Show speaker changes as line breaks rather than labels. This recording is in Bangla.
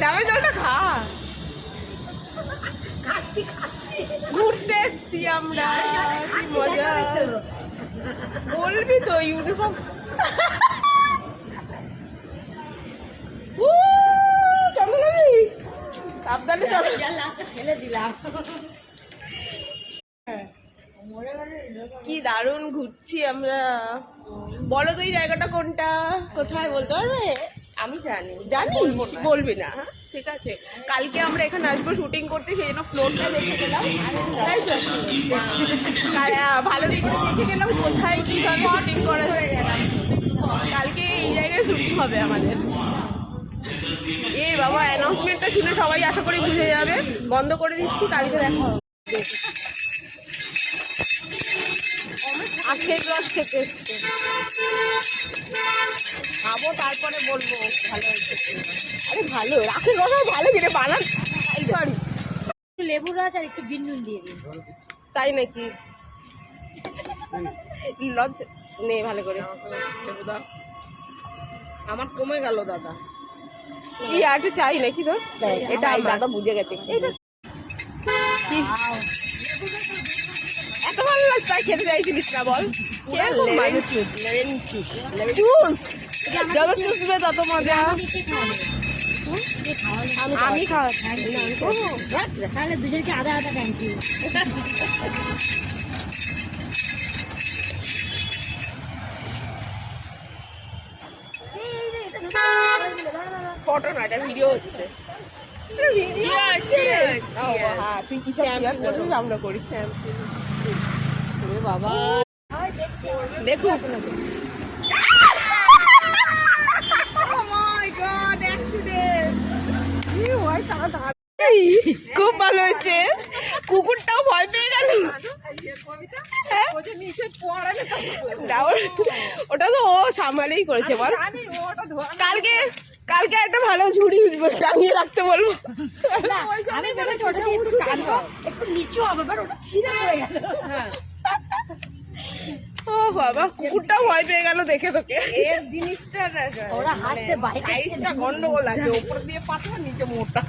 ডাবের জলটা খা।
খাচ্ছি খাচ্ছি।
ঘুরতে এসছি আমরা কি মজা। বলবি তো ইউনিফর্ম সাবধানে চলো।
লাস্টে ফেলে দিলাম।
কি দারুণ ঘুরছি আমরা। বলো তো এই জায়গাটা কোনটা? কোথায় বলতে পারবে?
আমি জানি।
জানিস? বলবি না। হ্যাঁ? ঠিক আছে। কালকে আমরা এখানে আসব শুটিং করতে সেই জন্য ফ্লোরটা দেখে গেলাম। তাই তো? ভালো দেখতে দেখে গেলাম কোথায় কীভাবে শুটিং করা হয়ে গেলাম কালকে এই জায়গায় শুটিং হবে আমাদের। এ বাবা অ্যানাউন্সমেন্টটা শুনে সবাই আশা করি বুঝে যাবে। বন্ধ করে দিচ্ছি কালকে দেখা হবে। আখের রস খেতে এসছে। খাব তারপরে বলব ভালো হয়েছে আরে ভালো আখের রস আর ভালো কিনে বানান। সরি
একটু লেবুর রস আর একটু বিন নুন দিয়ে দিন।
তাই নাকি? লজ নে ভালো করে। লেবু দাও। আমার কমে গেল দাদা। কি আর একটু চাই নাকি তো এটা। দাদা বুঝে গেছে। এটা কি? এত ভালো লাগছে খেতে চাইছিলিস না বল। চুস যত চুসবে তত মজা। আমি
তাহলে দুজনকে আধা আধা থ্যাংক ইউ
ফটো না এটা ভিডিও হচ্ছে। আমরা খুব ভালো হয়েছে। কুকুরটাও ভয় পেয়ে গেল। হ্যাঁ? ওটা তো ও সামালেই করেছে, বল। কালকে কালকে একটা ভালো ঝুড়ি টাঙিয়ে রাখতে বলব।
আমি ভেবেছি একটু নিচু হবে বাট ওটা ছিঁড়ে পড়ে গেল।
ও বাবা কুকুরটাও ভয় পেয়ে গেল দেখে তোকে।
এর জিনিসটা
ওরা হাসছে বাইরে
গন্ডগোল আছে ওপর দিয়ে পাতলা নিচে মোটা।